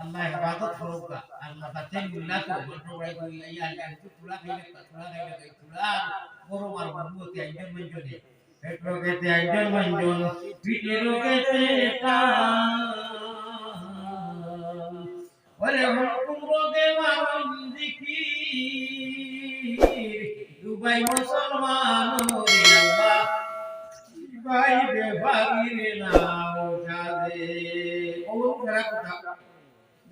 আল্লাহ হেফাজত করুক আল্লাহ তাতে মিল্লা তো করে কই এই আল্লাহ তো তুলা খাইলে তুলা খাইলে কই তুলা। বড় মার বন্ধুতে আইজন মঞ্জনে পেট্রো কেতে আইজন মঞ্জন পিটেরো কেতে তা। ওরে হুকুম রোগে মারুন দিকি দুবাই মুসলমান রে আল্লাহ। ভাই বে ভাগিরে নাও সাদে ও খারাপ কথা দেখলা লিখলে উঠি মারিয়া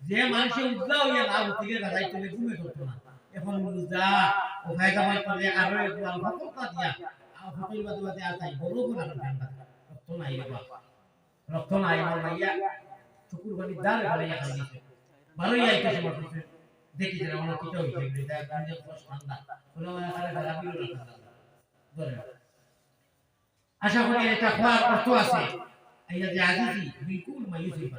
যে মানুষের উদ্দা হইয়া না উঠিকে দাঁড়াই চলে ঘুমে ধরতো না। এখন উদ্দা ও ফায়দাবাদ করে আরও একটু আলফা করতা দিয়া হোটেল বাদে বাদে আর তাই বড় করে আর ঠান্ডা রক্ত নাই বাবা। রক্ত নাই আমার ভাইয়া। চকুর বাড়ি দাঁড়ে বাড়াইয়া খাই দিছে ভালোই আইতেছে আমার কাছে। দেখি যে আমার কিটা হইছে এটা গাঞ্জা প্লাস ঠান্ডা। বলে আমার আরে খারাপ হলো না ধরে আশা করি এটা খোয়ার অর্থ আছে। এই যে আজিজি, বিলকুল মাইউস হইবা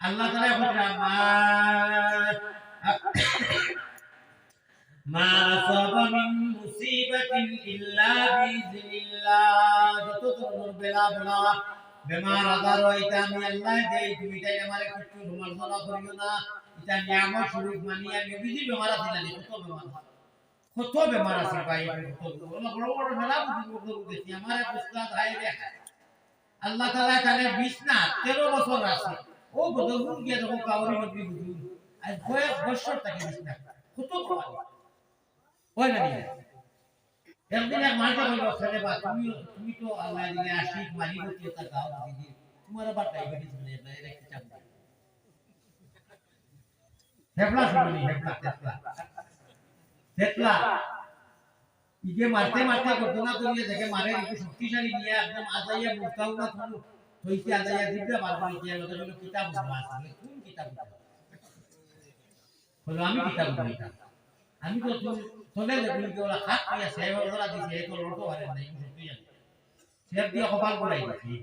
আল্লাহ তাআলা বলেন মা আসাবা আল্লাহ না। এটা নিয়ামত স্বরূপ আমি বিধি বেমার আছে না কত বেমার কত বেমার আছে ভাই কত বড় বড় বড় মেলা বুঝি দেখি, আমার উস্তাদ হাই আল্লাহ তাআলা তাহলে 20 না 13 বছর আছে। ও বদলুন গিয়ে যখন কাবরি নবী হুজুর আজ কয়েক বছর তাকে 20 না কত কমাল হয় না নিয়ে একদিন এক মাঝে বলল, ছেলে বা তুমি তুমি তো আল্লাহ দিলে আশিক, মালিক হতে তা গাও দিদি তোমার আবার ডায়াবেটিস মানে বাইরে একটা চাপ হেপলা শুনি হেপলা হেপলা হেপলা ইগে মারতে মারতে ঘটনা করিয়ে দেখে মারে শক্তিশালী নিয়ে একদম আজাইয়া মুস্তাউ না থাকল হইতে আজাইয়া দিবে বারবার কি আমাকে হলো কিতাব বুঝবা? আসলে কোন কিতাব হলো আমি কিতাব বুঝাইতাম আমি তো চলে দেখলি কি ওরা হাত পাইয়া সেব ধরা দিছে এই তো লোটো হারে নাই সত্যি জানি সেব দিয়ে কপাল করাই দিছি।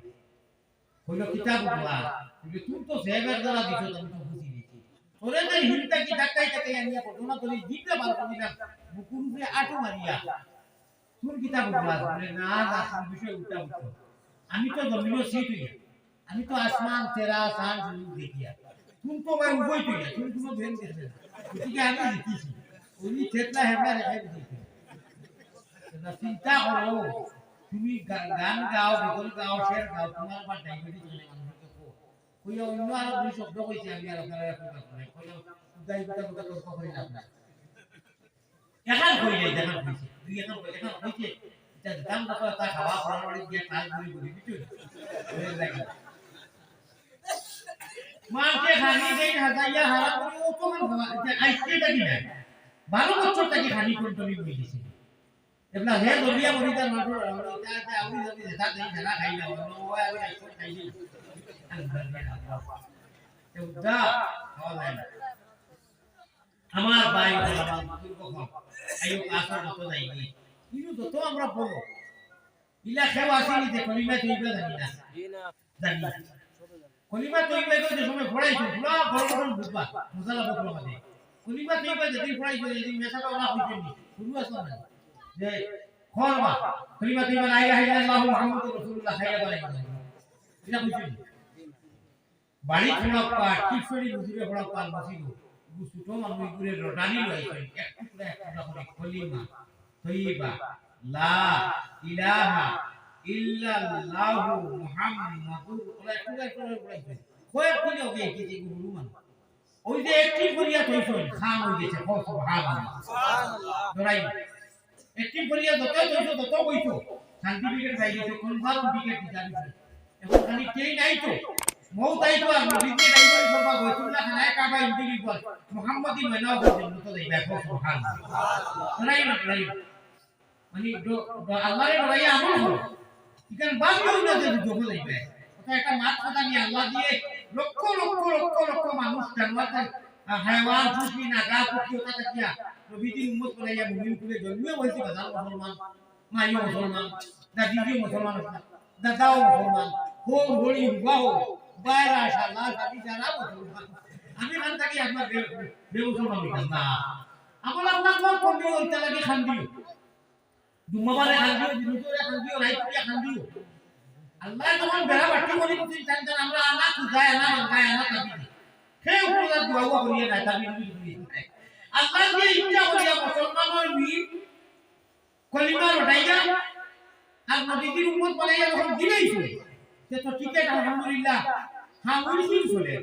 হইল কিতাব বুঝবা কিন্তু তুমি তো সেবের ধরা দিছো তুমি তো বুঝি দিছি তোরে যে হিলটা কি ধাক্কাই ধাক্কাই আনিয়া ঘটনা করি দিতে পারো না বুকুর উপরে আটু মারিয়া। তুমি কিতাব বলে না আসল বিষয় উল্টা উঠো আমি তো জমিনো সিট হইয়া আমি তো আসমান, তেরা সান দেখিয়া তুমি তো ভাই উভয় তুই তুমি কোনো ভেন দেখবে না। এদিকে আমি লিখিছি। উনি থেতলা হেবলা রেখে না চিন্তা করো, তুমি গান গাও বেদল গাও, শের গাও, তোমার আবার ডায়াবেটিস হলে মানুষকে কো অন্য আর দুই শব্দ কইছি আমি আর আপনারা এখন করে কই উদাই কথা কথা তর্ক না আপনারা এখান কই নাই, দেখান কইছি। দুই এখান এখান কইছে। এটা দাম কথা তা খাওয়া পড়ার বাড়ি গিয়ে কাজ করি করি বিচুই মাকে খানি দেই হাজাইয়া হারা করি ও তো মান আইসকে দাবি না বারো বছর থেকে খালি কন্ট্রোলিং হয়ে গেছে এবলা হে দলিয়া মরিদার মাঠর এটা এটা আমি যদি যেটা দেই যারা খাই না অন্য ওই আমি আইসো খাই নি এটা খাওয়া যায় না আমার ভাই আমার বুজুর্গ কম আইও আসর মতো যাইনি কিন্তু যত আমরা পড়ো ইলা খেও আসেনি যে কলিমা তুইবে জানি না। জানি না। কলিমা তুইবে তো যে সময় বড় বলে খোলা তৈবা। লা ইলাহা ইল্লাল্লাহু মুহাম্মাদুর টুকরা করে কয়েক দিন ওকে কি গুরু মান ওই যে একটি করিয়া তৈছই খাম হয়ে গেছে কো সুবহানাল্লাহ। ধরাই একটি করিয়া যত তৈছো তত কইছো সার্টিফিকেট পাই গেছে কনফার্ম টিকেট দিতে এখন খালি কেই নাই তো মৌ তাই তো আর নবীকে করে সবা বৈতুল্লাহ খানায় কাবা ইন্ডিভিজুয়াল মুহাম্মাদি ময়নাও করছেন তো দেই দেখো সুবহানাল্লাহ। ধরাই না মানে আল্লাহরে ধরাই আমল হলো। এখানে বাকিও না যে যাইবে ওটা একটা মাত কথা নিয়ে আল্লাহ দিয়ে লক্ষ লক্ষ আমার আপনার কোন লাগে খান দিও? দুমাবারে খান দিও দিনুতরে খান দিও রাইতুরিয়া খান দিও আল্লাহ যখন বেড়া বাটি করে দিচ্ছেন জান জান, আমরা আনা খুঁজায় আনা মাঙ্গায় আনা তাবি সেই উপরে দোয়া করিয়ে নাই তাবি আল্লাহ যে ইচ্ছা করিয়া মুসলমানের বীর কলিমা লটাইয়া আর নদীর উম্মত বানাইয়া যখন দিলেইছে সে আলহামদুলিল্লাহ চলে।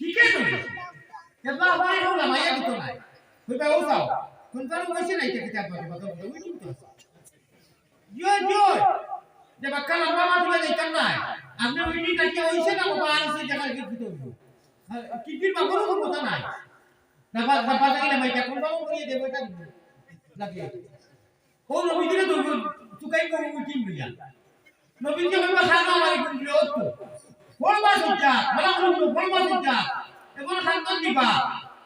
টিকেট হয়েছে এবার আমার এখন লামাইয়া দিত নাই কইবা, ও যাও। কোন কারণ কইছে নাই কিতাব বাজে বাজে ওই কিন্তু জয় জয় যে বাক্কা লম্বা মাছ বলে দিতাম নাই। আপনি ওই দিন কাটিয়ে হইছে না বাবা আর সেই জায়গায় কি দিতে হইব কি কি বাবুরও কোনো কথা নাই। নাবা নাবা থাকিলে মাইটা কোন বাবু করিয়ে দেব, এটা লাগে ও নবী দিলে তো তুকাই কো উঠিম বিয়া নবী যে হইবা খানা মারি কোন দিলে অত ফলমা সুজা মালা কোন ফলমা সুজা এবার খান্তন দিবা।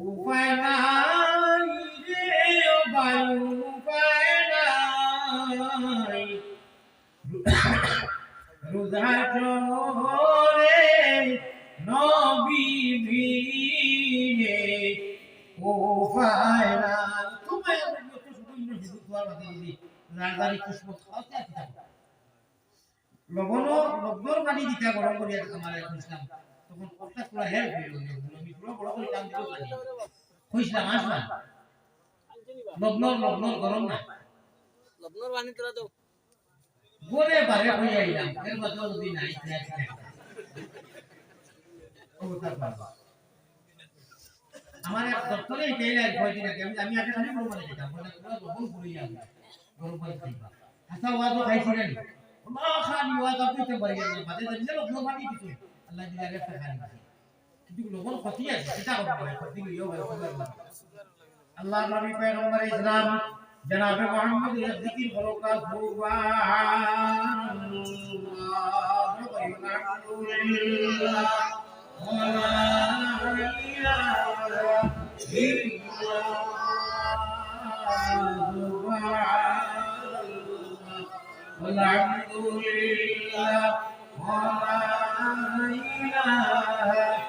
উপায় নাই বায়ু উপায় নাই রুধাচরে নবী ভিনে ও ফায়না তুমি যত সুন্দর হিন্দু তোমার আসতে লবণ লবণর পানি দিতে গরম করি আমার তখন করে কাম দিতে গরম না? তোরা তো। গোরে বারে হয়ে আইলাম এর যদি আমার এক দপ্তরে আগে আমি আমি আগে খালি গরম বলে যাবে গরম আচ্ছা ওয়া খাইছি না মা খানি ওয়া তো পিতে পারি বাদে দিলে লবণ পানি দিতে আল্লাহ দিলে আগে খানি কিন্তু লবণ ক্ষতি আছে সেটা করতে হয় ক্ষতি হইও আল্লাহ নবী পয়গম্বর ইসলাম জনাব মোহাম্মদ এর জিকির হলো কা সুবহানাল্লাহ والحمد لله ولا إله إلا الله إلهي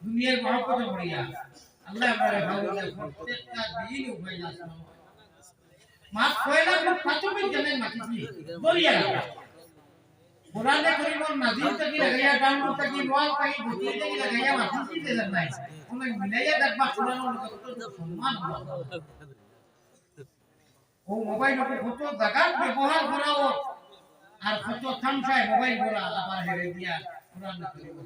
দুনিয়ার মহাপত ভরিয়া আল্লাহ আমারে নেই প্রত্যেকটা দিন উপায় না মাছ কয়লা খুব প্রাথমিক জানেন মাটিছি বলিয়া কোরআনে করিমর নাজিল থেকে লাগাইয়া, ডাউনলোড থেকে নোয়াল থেকে ভুতিয়ে থেকে লাগাইয়া মাটিছি দেন নাই। ওনে মিলাইয়া দেখবা কোরআনের কত সম্মান ও মোবাইল কত জায়গার ব্যবহার করাও। আর কত থামসায় মোবাইল করা আবার হেরে দিয়া কোরআন করিম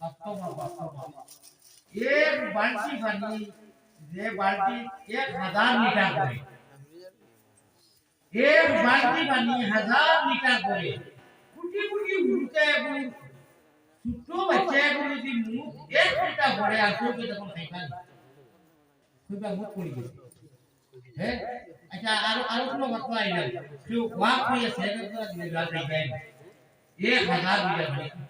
বাস্তব বাস্তব এক বালতি পানি যে বালতি এক হাজার লিটার করে এক বালতি পানি হাজার লিটার করে কোটি কোটি উঠতে ছোট বাচ্চা এখন যদি মুখ এক ফুটা ভরে আসো তো তখন খাইতাম খুব মুখ পড়ে গেছে হ্যাঁ আচ্ছা আরও আরও কোনো কথা আইলেন কেউ ওয়াক হয়ে সেটা তো দিলে গাল খাইতেন এক হাজার বিঘা মানে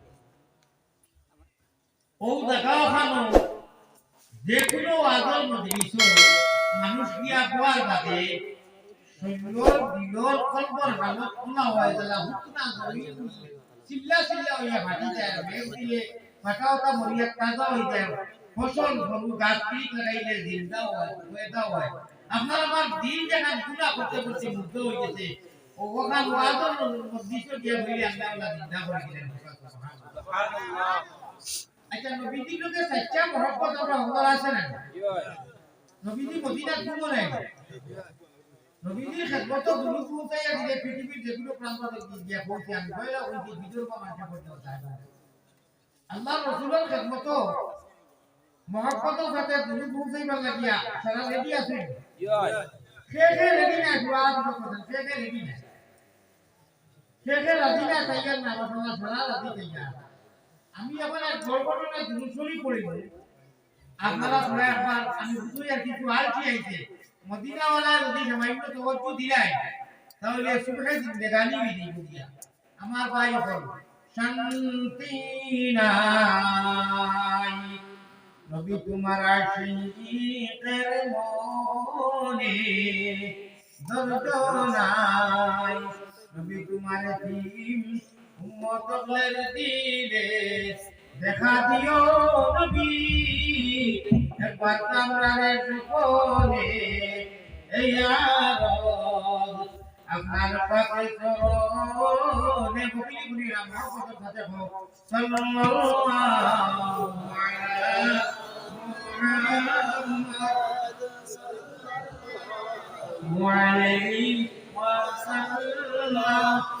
ও দেখাও খানো যে কোনো আগল মজলিস মানুষ গিয়া কোয়ার বাদে শরীর দিলর কলবর ফসল গরু গাছ পিট লাগাইলে জিন্দা হয় ওয়েদা আপনার আমার দিন যেখান গুণা করতে হয়ে ওখান করে দিলেন। আচ্ছা নবীজি লোকে সচ্চা মহব্বত আমরা হওয়ার আছে না নবীজি মদিনা ঘুমো নাই? নবীজির খেদমত গুরু পৌঁছাই দিলে পৃথিবীর যেগুলো প্রান্ত গিয়ে পৌঁছে আমি কইলা ওই যে বিদর্ভ মানুষে পড়তে চায় আল্লাহ রসুলের খেদমত মহব্বতের সাথে গুরু পৌঁছাইবার লাগিয়া সারা রেডি আছে? সে সে রেডি না দোয়া দিতে কথা সে সে রেডি না সে সে রাজি না তাইয়ার না রসুল্লাহ সারা রাজি তাইয়ার আমি আবার এক দুর্ঘটনা দুরুসরি পড়িব আপনারা পরে একবার আমি বুঝুই আর কিছু আর কি আইছে মদিনাওয়ালা যদি সামান্য তবজ্জু দিলাই। তাহলে সুখে জিন্দেগানি বিধি বুঝিয়া। আমার ভাই হল শান্তি নাই। নবী তোমার আশিকের মনে, দর্দ নাই। নবী তোমার দিন উম্মতের দিলে দেখা দিও নবী। একবার কামরারে সকলে এই আপনার পাখি চরণে বুকলি বুলি, রামা কত সাথে হোক সাল্লাল্লাহু আলাইহি মুহাম্মদ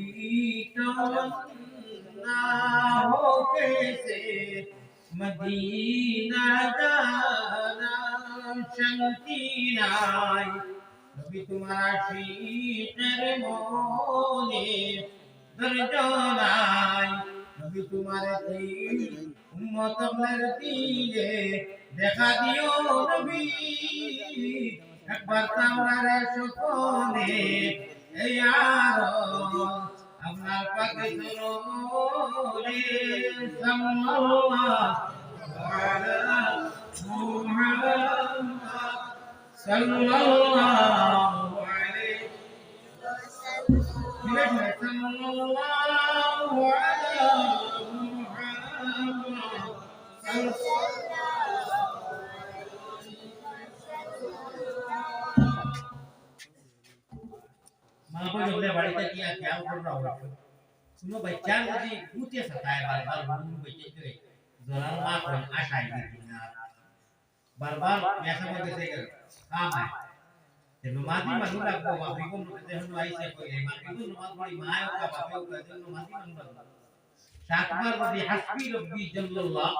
यही तमन्ना हो कैसे মদিনা জানা শান্তি নাই নবী তোমার শীতের মনে ধৈর্য নাই নবী তোমার দিন উম্মত আপনার দিলে দেখা দিও নবী একবার তাওরার সকলে এই আরো আপনার পাকে চলে সাল্লাল্লাহু আলা মুহাম্মদ সাল্লাল্লাহু আলাইহি সাল্লাল্লাহু माँ को जो अपने बाड़ी तक किया क्या कर रहा होगा सुनो बच्चा मुझे पूछे सकता है बार बार गुरु बच्चे के जरा माँ को आशा ही थी ना बार बार मैं समझ कैसे कर काम है ते नमाजी मनु लग को बापी को कहते हम आई से कोई माँ को नमाज पढ़ी माँ का बापी को कहते हैं नमाजी मनु लग सात बार बदी हस्बी रब्बी जल्लल्लाह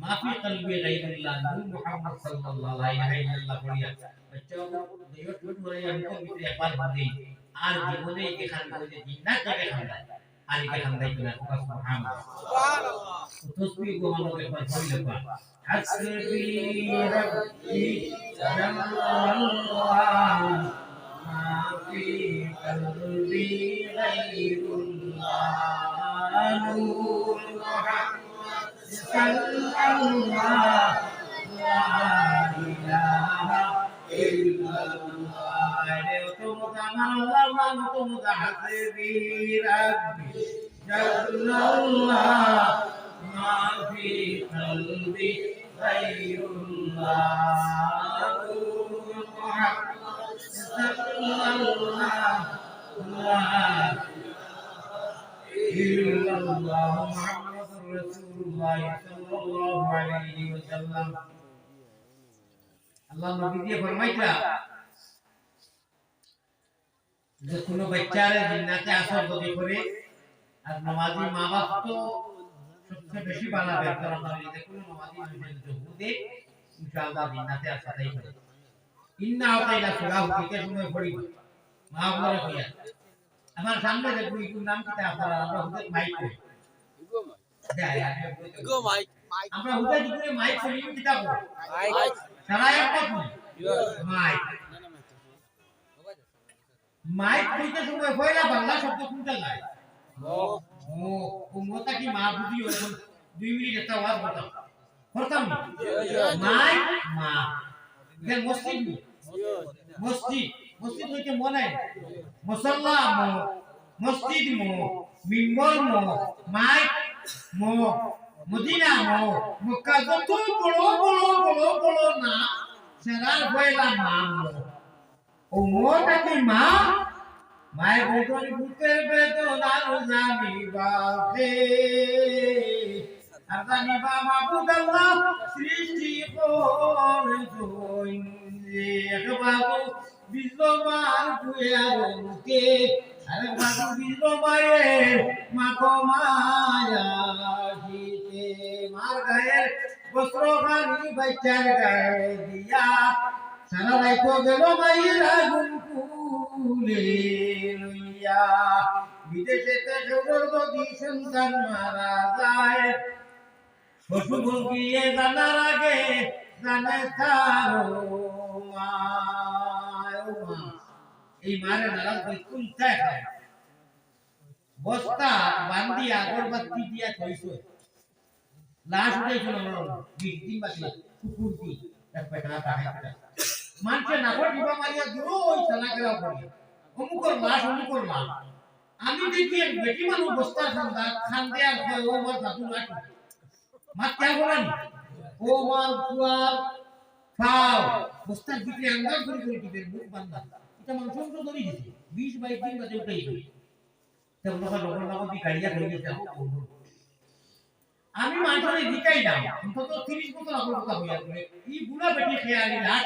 माफी कल्बी गैरुल्लाह नूर मोहम्मद सल्लल्लाहु अलैहि वसल्लम पढ़िया बच्चों को देव टूट हो रहे हैं हमको भी एक बार बदी আর জীবনে এখান থেকে জিন্নাত থেকে খান্দায় আর একে খান্দাই কিনা কুকা সুবহানাল্লাহ। তসবিহ গো আমাদের পর হই লাগবা। হাসবি রাব্বি জাল্লাল্লাহ মা কলবি গায়রুল্লাহ সাল্লাল্লাহ লা ইলাহা ইল্লাল্লাহ متملقا قد حسبي ربي جل الله ما في قلبي غير الله صلى الله إلا الله محمد رسول الله صلى الله عليه وسلم الله نبي فرمايتا যে কোনো বাচ্চারে জিন্নাতে আসর যদি করে আর নামাজি মা বাপ তো সবচেয়ে বেশি বানাবে কারণ আমি যে কোনো নামাজি মানুষের জহুদে ইনশাআল্লাহ জিন্নাতে আসাটাই করে ইন্না আতাইনা সুরা হুকিতে সময় পড়ি। মা বলে কইয়া আমার সামনে যে গুইকুর নাম কিতা আপনারা আমরা হুদে মাইক করি। আমরা হুদে দিকে মাইক করি করি মাইক। সারা এক কথা মাইক। মাইক কইতে সময় পয়লা বাংলা শব্দ কোনটা যায় ও ও মোতা কি মা বুঝি এখন দুই মিনিট একটা ওয়াজ বলতাম। করতাম মাইক মা। দেন মসজিদ মসজিদ। মসজিদ হইতে মনে মুসল্লা মো। মসজিদ মো। মিম্বর মো। মাইক মো। মদিনা মো। মক্কা যত বড় বড় বড় বড় না মা মো। ও মোটা কি মা। মায়ের বদন ভূতের বেদনার জানি বাপে। আর জানি বাবা বুদাল্লাহ সৃষ্টি করে এক বাবু বিশ্বমার কুয়ার মুখে। আরে বাবু বিশ্বমায়ের মাকো মায়া গীতে মার গায়ের বস্ত্র খানি বাচ্চার গায়ে দিয়া। সারা রাইতো গেল মায়ের আগুন কুলে লইয়া বিদেশেতে সৌর যদি সন্তান মারা যায় পশু ভঙ্গিয়ে জানার আগে জানে তারো এই মারে ভাই কোনটায় বস্তা বান্ধি আগরবাতি দিয়া থইছো লাশ উঠাইছো না বিশ বাকি কুকুর দি তাহাই পেটা মানুষের নাগর দিবা মারিয়া দূর ওই চালা গেলা করি অমুকর লাশ অমুকর লাশ আমি দেখি এক বেটি মানুষ বস্তা খান্দা, খান্দে আর কয় ও মার দাদু লাশ মা কে বলেন ও মার ফুয়ার ফাও বস্তার ভিতরে আন্দাজ করে করে দিবে মুখ বান্ধা। এটা মানুষ অংশ ধরে দিছে। বিশ, বাইশ দিন বাদে উঠাই দিবে তখন তখন লোকের দি গাড়িয়া হয়ে গেছে আমি মানুষের দিকাই দাম অন্তত তিরিশ বছর আগর কথা হইয়া করে ই বুড়া বেটি খেয়ে আনি লাট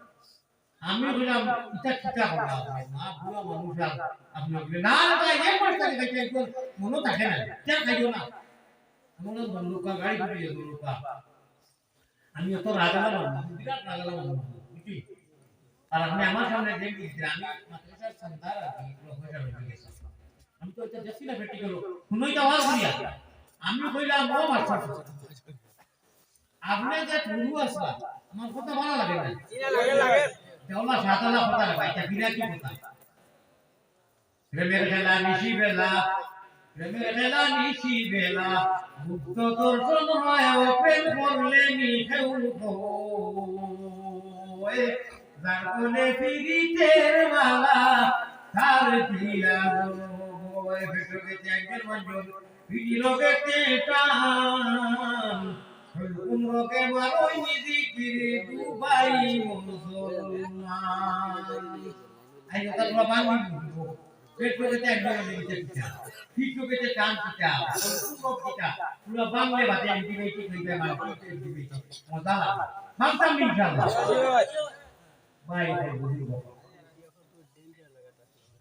আমি বললাম, এটা কিতা বলা মা, বুড়া মানুষ আপনি বললেন না না এক মাস থাকে ভাইটা একবার থাকে না কেন খাইও না। আমার বন্ধুকা, গাড়ি করে বন্ধুকা। আমি অত রাগালাম না বিরাট রাগালাম বুঝলি? আর আপনি আমার সামনে যে দিয়েছিলেন আমি মাদ্রাসার সন্তান আমি তো এটা না গেল শুনোই তো আওয়াজ করিয়া আমি কইলাম, ও মাস্টার আপনি যে আমার কথা ভালো লাগে না। লাগে লাগে। দেওলা সাতালা কথা লাগে এটা কথা প্রেমের খেলা নিশি বেলা প্রেমের খেলা নিশি বেলা মুক্ত দর্শন ও প্রেম করলে নিখেউ যার কোলে ফিরিতের মালা, তার উমরকে মারোই নিদিকির দুবাই মুসলমান। আই কথা একদম দিতে পিতা ফিট পেতে পিতা পুরো বাংলা ভাতে অ্যান্টিবায়োটিক হইবে মানে অ্যান্টিবায়োটিক? মজা লাগে মানতাম ইনশাআল্লাহ ভাই ভাই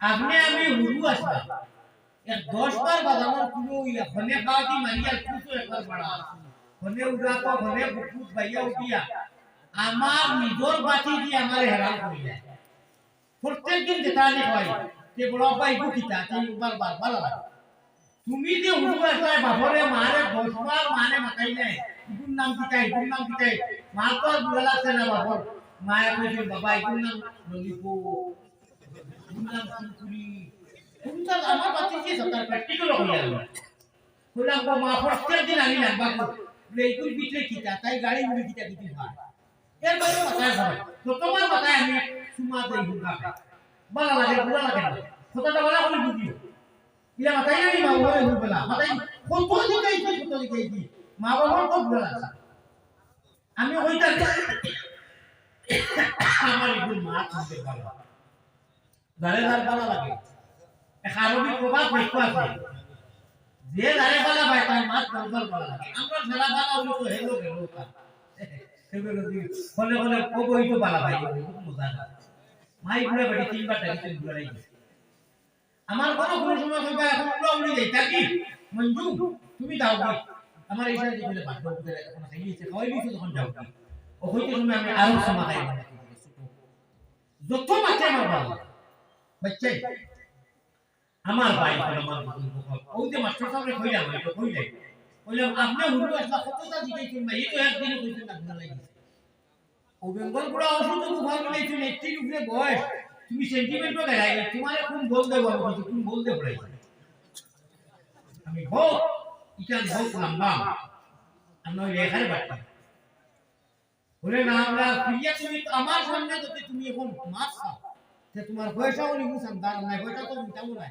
আপনি আমি হুরু আসলাম। এক দশ বার বাজানোর একবার বাড়া। ফনে উড়াতো ফনে বুকুত বাইয়া উঠিয়া আমার নিজর বাতি দিয়ে আমার হেরান করে যায় প্রত্যেক দিন যেটা আনি হয় যে বড় পাই বুকিতা তাই বার বার ভালো লাগে তুমি যে হুরু আসলে বাপরে মারে দশ বার মানে মাথাই নাই ইগুর নাম কিতাই ইগুর নাম কিতাই মা তো আর বুড়া লাগছে না বাপর মায়া কইছে বাবা ইগুর নাম ললিপো ইগুর নাম কুরকুরি সুন্দর আমার বাচ্চাকে সরকার প্র্যাকটিক্যাল হয়ে গেল বললাম গো মা প্রত্যেক দিন আমি লাগবা এইগুলো ভিতরে কিতা তাই গাড়ি মুড়ি কিতা কিছু হয়? এর বাইরে মাথায় তো তোমার মাথায় আমি সুমা দেই হুকা ভালো লাগে বুড়া লাগে কথাটা বলা বলে বুঝিও। ইলা মাথায় জানি মা বলে? হুক বলা মাথায় কত দিকে কত দিকে এই মা বাবার তো বুড়া লাগে আমি ওইটা আমার এগুলো মা শুনতে ভালো দাঁড়ে দাঁড় ভালো লাগে। খারবি প্রভাব দেখতে আছে যে দাঁড়ে বালা ভাই, তার মাছ বলা লাগে আমরা ফলে ভাই আমার কোনো কোনো সময় কইবা এখন তুমি দাও কি আমার এই সাথে বলে তখন যাও সময় আমি আরও সময় খাই যত আমার ভালো বাচ্চাই। আমার ভাই আমার ওই যে মাস্টার সাহেব কইলাম এটা কইলে? কইলাম, আপনি হুড়ু আসলা কতটা জিগাইছেন ভাই এই তো একদিন কইছেন ভালো লাগিছে ও বেঙ্গল পুরা ওষুধ তো ভালো লাগছে নেত্রীর উপরে বয়স, তুমি সেন্টিমেন্ট তো দেখাই তোমার কোন বল দেবো আমি কিছু কোন বল দেবো আমি হোক ইটান হোক লম্বা আমি লেখার বাড়ি বলে, না, আমরা ফিরিয়া তুমি আমার সামনে যদি তুমি এখন মাছ খাও তোমার পয়সাও নিবু সন্তান নাই, পয়সা তো মিটাবো নাই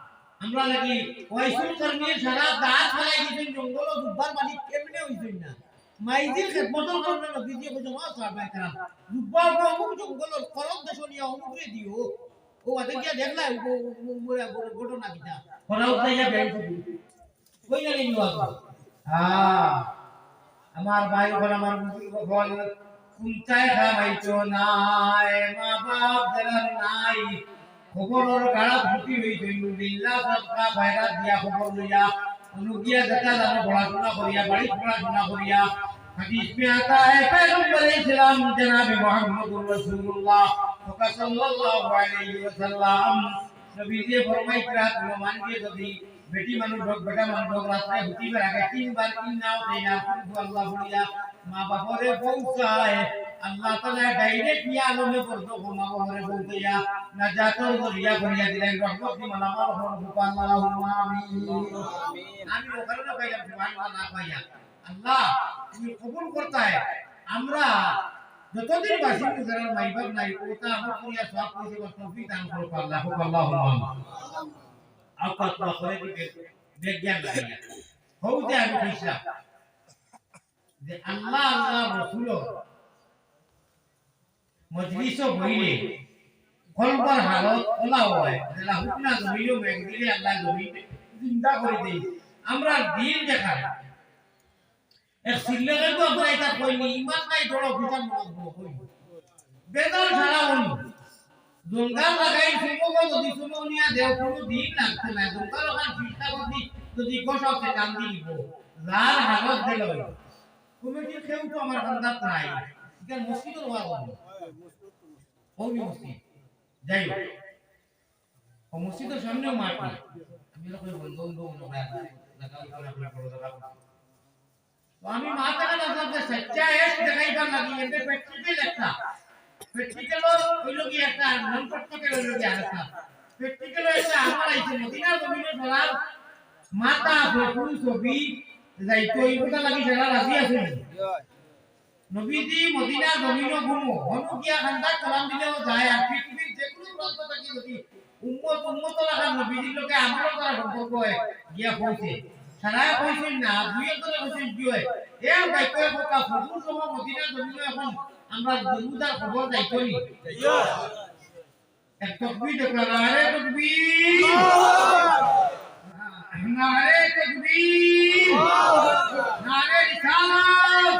আমরা লাগি ওয়াইসুল কর্মীর সারা দাঁত ফেলাই দিছেন জঙ্গল ও দুবার মালিক কেমনে হইছেন না মাইজির খেদমতর কারণে নদী দিয়ে কইছো মা সাহাবায়ে کرام দুবার গো অমুক জঙ্গল খরক দেশ নিয়া অমুক রে দিও ও আতে গিয়া দেখলা ও মোরা ঘটনা কিটা খরক দেয়া বেল কই না নিও হ্যাঁ আমার ভাই বল আমার বল কুন্তায় খাবাইছো নাই মা বাপ যারা নাই خبروں کا راہ بھٹی ہوئی تھی مجھے اللہ سب کا فائدہ دیا خبر لیا انوگیا زکا دانا بڑا سنا بڑیا بڑی بڑا سنا بڑیا حدیث میں آتا ہے پیغمبر علیہ السلام جناب محمد رسول اللہ فقہ صلی اللہ علیہ وسلم نبی سے فرمائی کرا تو مان کے تو دی بیٹی منو بھوک بیٹا منو بھوک راستہ ہے ہوتی پر آگا تین بار تین ناو تینا فرمائی اللہ بڑیا ماں باپورے فرمائی আল্লাহ তাআলা ডাইরেক্ট ইয়া আলমে পড়তো মা বাপরে পৌঁছাইয়া না জাতর করিয়া করিয়া দিলেন রহমত দি মালা মালা হন গোপাল মালা হন আমিন আমি ওখানে না পাইলাম সুবহানাল্লাহ না পাইয়া। আল্লাহ, তুমি কবুল করতায় আমরা যতদিন বাসি গুজারার মাইবাব নাই, ওটা আমার করিয়া সব কইছে তৌফিক দান করো আল্লাহ আল্লাহুম্মা আকাত না করে দিবে? বিজ্ঞান লাগিয়া হউতে আমি কইছিলাম যে আল্লাহ আল্লাহ রসুল মজলিস বইলে কলবার হালত ওলা হয়। যেটা হুকনা মেঘ দিলে আল্লাহ জমিন চিন্তা করে দেই। আমরা দিন দেখায় এক সিল্লেকে তো আমরা এটা কইনি, ইমান নাই বড় বিধান বড় কই? বেদন ছাড়া হল জঙ্গাল লাগাই সুমগ যদি সুমনিয়া দেও কোনো দিন লাগছে না জঙ্গাল ওখান চিন্তা করছি যদি কষাতে কান্দি দিব। যার হালত দিল কমিটির কেউ তো আমার সন্ধান নাই এটা মসজিদের হওয়া ওই মসজিদ। যাই হোক। মসজিদের সামনেও মাঠ নেই। আমি এরকম বলব বলব মনে হয় দেখা করে আপনার বড় দেখা তো আমি মাথাটা না যে সচ্চা এস দেখাইবার লাগি এতে প্র্যাকটিক্যাল একটা প্র্যাকটিক্যাল হইল কি একটা নন প্র্যাকটিক্যাল হইল কি আরেকটা প্র্যাকটিক্যাল একটা আমার আইছে মদিনা জমিনে ধরার মাতা প্রভু নবীজি মদিনা জমিন ঘুমো হনুকিয়া খান্দা কালাম দিলেও যায়। আর পৃথিবীর যে কোনো প্রান্ত থেকে যদি উম্মত উম্মত লাগা নবীজির লোকে আমল করা সম্পর্ক হয়, গিয়া পৌঁছে সারা কইছেন না, দুই একজনে কইছেন কি হয় এ বাইক কথা ফজুর সময় মদিনা জমিন এখন আমরা দুরুদার খবর যাইতো নি? এক তকবীর দেখলাম আরে তকবীর নারে তকবীর নারে রিসালাত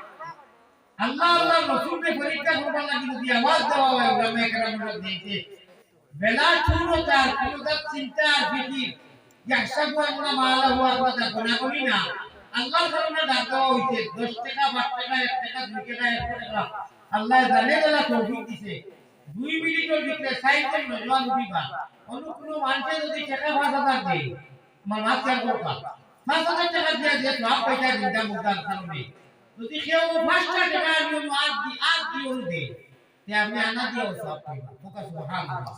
আল্লাহ আল্লাহ রসুলকে পরীক্ষা করবার লাগি যদি আওয়াজ দেওয়া হয় ওলামা কেরামের দিয়েছে। বেলা চুনো তার কোনো চিন্তা আর ফিকির ইয়াকসাবু আমরা মালা হওয়ার কথা গোনা করি না। আল্লাহর কারণে ডাক দেওয়া হইছে, দশ টাকা, পাঁচ টাকা, এক টাকা, দুই টাকা একশো টাকা। আল্লাহ জানে জানা তৌফিক দিছে। দুই মিনিটের ভিতরে সাইকেল নজওয়ান দিবা অন্য কোনো মানুষে যদি টাকা পাঁচ হাজার দেয় আমার মাছ চার করবা পাঁচ হাজার টাকা দিয়ে দিয়ে লাভ পয়সা দিন মুদার কারণে। যদি কেউ পাঁচটা টাকা আমি আজ দি আজ দি ওর দে তে আপনি আনা দিয়ে সব পাইবা। ফোকাস সুবহানাল্লাহ।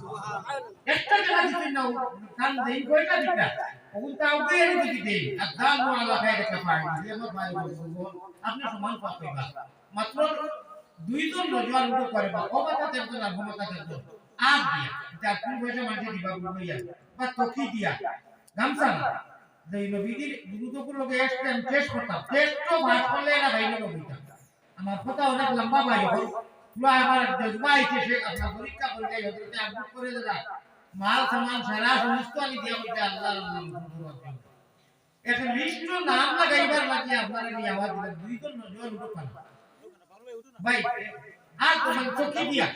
একটা টাকা দিতে না কান দেই কয়টা দিতা? ওগুন তাও দিয়ে এনে দিতে আদালু আলা খায়রে কাফাই দিয়ে আমার ভাই বলব আপনি সমান পাইবা? মাত্র দুইজন নজওয়ান উঠে পারবা অবাতা তেমন আর ভমতা তেমন আগ দিয়া। এটা কোন পয়সা মাঝে দিবা বা তকি দিয়া। গামছা না। যে নবীজির দুরুদপুর লোকে এসে আমি টেস্ট করতাম তো ভাত করলে এরা বাইরে নবীটা। আমার কথা অনেক লম্বা বাইরে হল আমার জজবা আইছে সে আপনার পরীক্ষা করে যাই হতে আপডেট করে দিলা মাল, সামান, সারা সমস্ত আমি দিয়া বলতে আল্লাহ আল্লাহ এখন লিস্ট নাম লাগাইবার লাগে আপনারা নিয়ে আওয়াজ দিলেন দুইজন নজর উঠো ভাই, আর তোমার চোখে দিয়া।